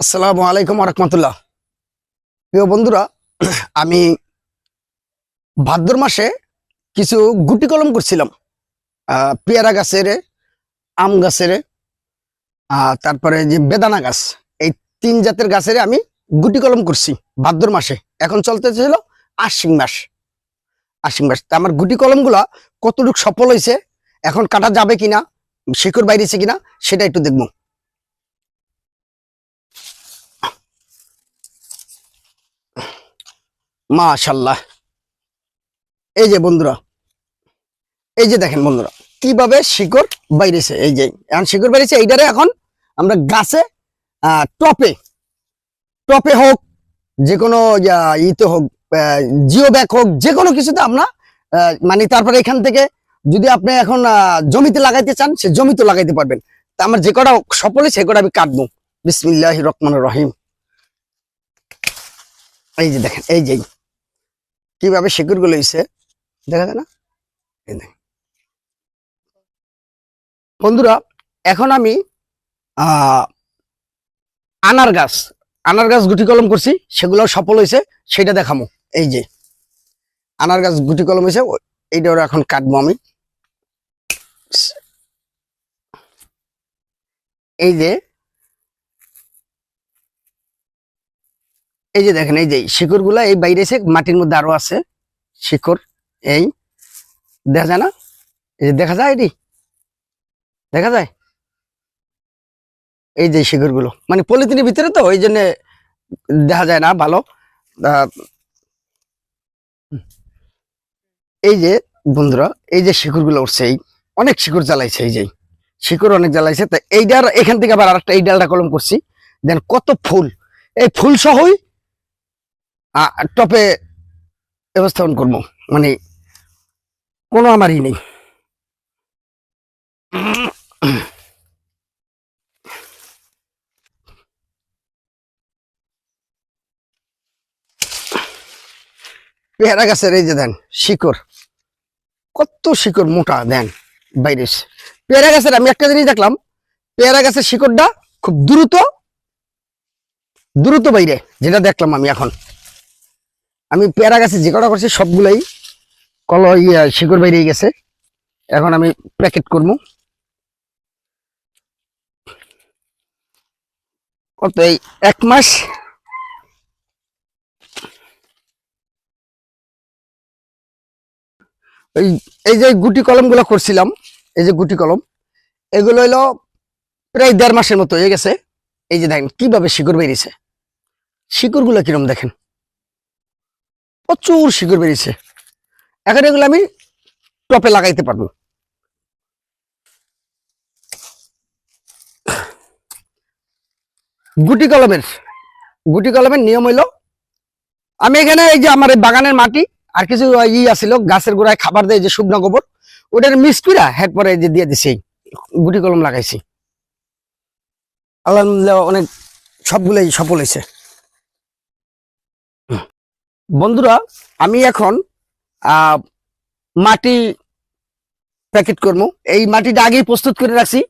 আসসালামু আলাইকুম রহমতুল্লাহ। প্রিয় বন্ধুরা, আমি ভাদ্র মাসে কিছু গুটি কলম করছিলাম। পেয়ারা গাছের, আম গাছের তারপরে যে বেদানা গাছ, এই তিন জাতের গাছের আমি গুটি কলম করছি ভাদ্র মাসে। এখন চলতে চলতেছিল আশ্বিন মাস। আশ্বিন মাস, তা আমার গুটি কলমগুলা কতটুকু সফল হয়েছে এখন কাটা যাবে কিনা, শিকড় বাইরেছে কিনা, সেটা একটু দেখব। মাশাল্লাহ। এই যে বন্ধুরা, এই যে দেখেন বন্ধুরা, কীভাবে শিকড় বাইরেছে, এই যে, এখন শিকড় বাইরেছে, এইটারে এখন আমরা গাছে টপে টপে হোক যে কোনো ইতে হোক জিও ব্যাগ হোক যে কোনো কিছুতে আমরা মানে তারপরে এখান থেকে যদি আপনি এখন জমিতে লাগাইতে চান, সে জমিতে লাগাইতে পারবেন। তা আমার যে কটা সফল সে কটা আমি কাটবো। বিসমিল্লাহ রহমান রহিম। এই যে দেখেন, এই যে কীভাবে শিকড়গুলো হয়েছে দেখা যায় না? বন্ধুরা, এখন আমি আনার গাছ আনার গাছ গুটি কলম করছি, সেগুলো সফল হয়েছে সেটা দেখামো। এই যে, আনার গাছ গুটি কলম হয়েছে এইটা এখন কাটবো আমি। এই যে এই যে দেখেন, এই যে শিকড়গুলা এই বাইরে এসে মাটির মধ্যে আরও আছে। শিকড়, এই দেখা যায় না? এই যে দেখা যায় এটি? দেখা যায়? এই যে শিকড়গুলো মানে পলিথিনের ভিতরে তো, ওই জন্য দেখা যায় না, ভালো। এই যে বন্ধুরা, এই যে শিকড়গুলো উঠছে, এই অনেক শিকড় জ্বালাইছে, এই যে। শিকড় অনেক জ্বালাইছে, তা ডাল এখান থেকে আবার আরেকটা, এই ডালটা কলম করছি। দেন কত ফুল, এই ফুল সহই টপে ব্যবস্থাপন করব। মানে কোনো আমারই নেই। পেয়ারা গাছের এই যে দেন, শিকড়। কত শিকড় মোটা দেন বাইরে পেয়ারা গাছের আমি একটা জিনিস দেখলাম, পেয়ারা গাছের শিকড়টা খুব দ্রুত দ্রুত বাইরে, যেটা দেখলাম আমি এখন। আমি পেয়ারা গাছে যে কটা করছি, সবগুলাই কল ইয়ে শিকড় বাইরে গেছে। এখন আমি প্যাকেট করব। কত এই এক মাস? এই এই যে গুটি কলমগুলো করছিলাম, এই যে গুটি কলম, এগুলো হলো প্রায় দেড় মাসের মতো হয়ে গেছে। এই যে দেখেন, কীভাবে শিকড় বেরিয়েছে? শিকড়গুলো কিরম দেখেন? প্রচুর শিকড় বেরিয়েছে। এখন এগুলো আমি টপে লাগাইতে পারব। গুটি কলমের গুটি কলমের নিয়ম হইল, আমি এখানে এই যে আমার এই বাগানের মাটি আর কিছু ই আছিল, গাছের গোড়ায় খাবার দেয় যে শুকনো গোবর, ওটার মিক্স হেড পরে যে দিয়ে দিছি, গুটি কলম লাগাইছি। আলহামদুলিল্লাহ অনেক সবগুলোই সফল হয়েছে বন্ধুরা, আমি এখন মাটি প্যাকেট করব। এই মাটিটা আগেই প্রস্তুত করে রাখছি।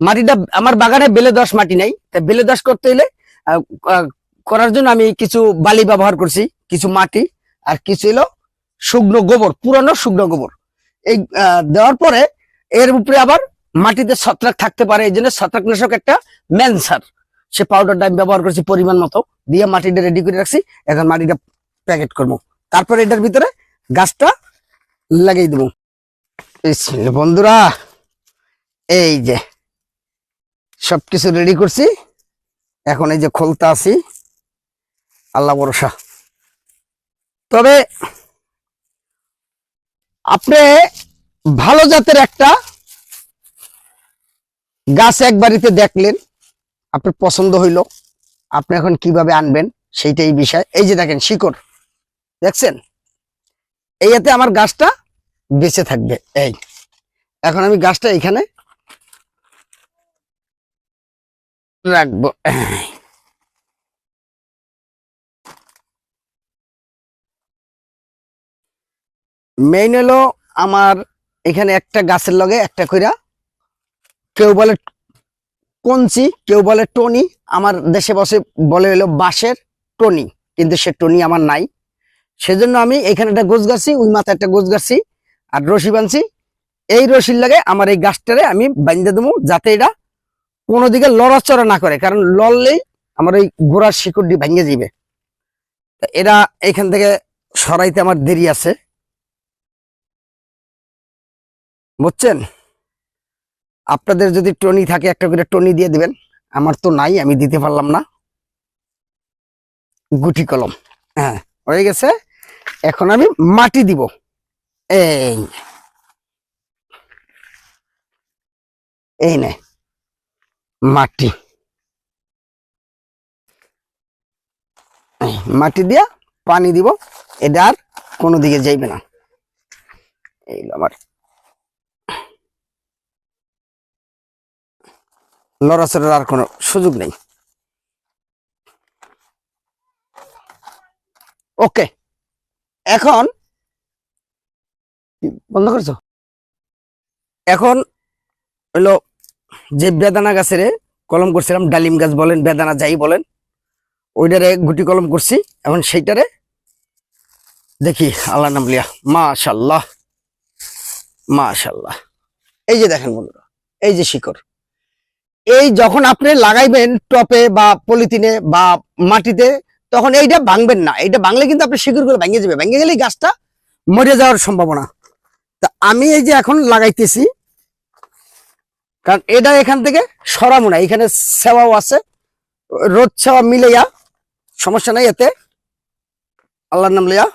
মাটিটা, আমার বাগানে বেলে দশ মাটি নাই। তাই বেলে দশ করতে হলে করার জন্য আমি কিছু বালি ব্যবহার করছি, কিছু মাটি, আর কিছু এলো শুকনো গোবর, পুরানো শুকনো গোবর। এই দেওয়ার পরে, এর উপরে আবার মাটিতে ছত্রাক থাকতে পারে। এই জন্য ছত্রাকনাশক একটা ম্যানসার সে পাউডারটা আমি ব্যবহার করছি পরিমাণ মতো। দিয়ে মাটিটা রেডি করে রাখছি। এখন মাটিটা প্যাকেট করব। তারপর এটার ভিতরে গাছটা লাগিয়ে দেবো। বন্ধুরা, এই যে সবকিছু রেডি করছি। এখন এই যে খোলতা আছি। আল্লাহ ভরসা। তবে আপনি ভালো জাতের একটা গাছ এক বাড়িতে দেখলেন, আপনার পছন্দ হইল, আপনি এখন কীভাবে আনবেন সেইটাই বিষয়। এই যে দেখেন, শিকড়। দেখছেন? এইতে আমার গাছটা বেঁচে থাকবে। এই, এখন আমি গাছটা এখানে রাখব। মেইন হলো আমার এখানে একটা গাছের লগে একটা কইরা কেউ বলে কঞ্চি, কেউ বলে টনি। আমার দেশে বসে বলে হলো বাঁশের টনি, কিন্তু সে টনি আমার নাই। সেজন্য আমি এখানে একটা গোছ গাছি, ওই মাথায় একটা গোছ গাছি আর রশি বানছি এই রশির লাগে আমার এই গাছটারে আমি বান্ধে দেবো যাতে এটা কোনো দিকে লড়াচড়া না করে, কারণ লড়লেই আমার ওই গোড়ার শিকড়টি ভেঙে যাবে। এরা এখান থেকে সরাইতে আমার দেরি আছে। বুঝছেন? আপনাদের যদি টনি থাকে, একটা করে টনি দিয়ে দিবেন। আমার তো নাই, আমি দিতে পারলাম না। গুটি কলম হ্যাঁ হয়ে গেছে। এখন আমি মাটি দিব। এই এই নে। মাটি। মাটি দিয়া পানি দিব, এটা আর কোনো দিকে যাইবে না। এই আমার। লড়াচড়ার আর কোনো সুযোগ নেই। ওকে। এখন বন্ধ করছ? এখন হলো যে বেদানা গাছের কলম করছিলাম, ডালিম গাছ বলেন, বেদানা যাই বলেন, ওইটারে গুটি কলম করছি, এখন সেইটারে দেখি আল্লাহ নাম লিয়া মাশাল্লাহ মাশাল্লাহ এই যে দেখেন বন্ধুরা, এই যে শিকড়, এই যখন আপনি লাগাইবেন টপে বা পলিথিনে বা মাটিতে তখন এইটা ভাঙবেন না। এইটা ভাঙলে কিন্তু আপনি শিকড়গুলো ভেঙে যাবে। ভেঙে গেলেই গাছটা মরে যাওয়ার সম্ভাবনা। তা আমি এই যে এখন লাগাইতেছি, কারণ এটা এখান থেকে সরাবো না। এখানে সেওয়াও আছে, রোদ সেওয়া মিলেয়া সমস্যা নাই এতে। আল্লাহর নাম লিয়া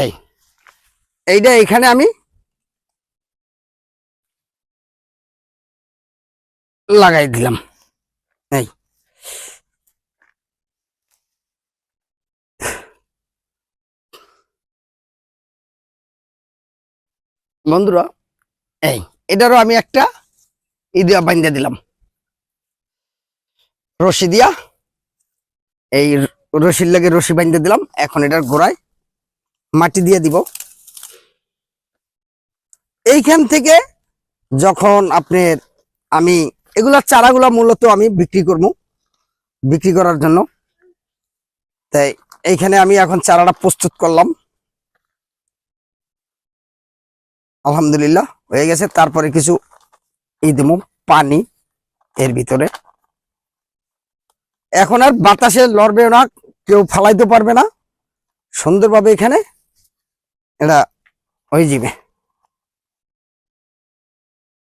এই, এইটা এখানে আমি লাগাই দিলাম। বন্ধুরা, এই, এটারও আমি একটা ই দিয়া দিলাম। রশি দিয়া, এই রশির লাগে রশি বান্ধে দিলাম। এখন এটার গোড়ায় মাটি দিয়ে দিব। এইখান থেকে যখন আপনার আমি, এগুলা চারাগুলা মূলত আমি বিক্রি করব, বিক্রি করার জন্য। তাই এইখানে আমি এখন চারাটা প্রস্তুত করলাম। আলহামদুলিল্লাহ, হয়ে গেছে। তারপরে কিছু দেবো পানি এর ভিতরে। এখন আর বাতাসে লড়বে না, কেউ ফালাইতে পারবে না। সুন্দরভাবে এখানে এটা হয়ে যাবে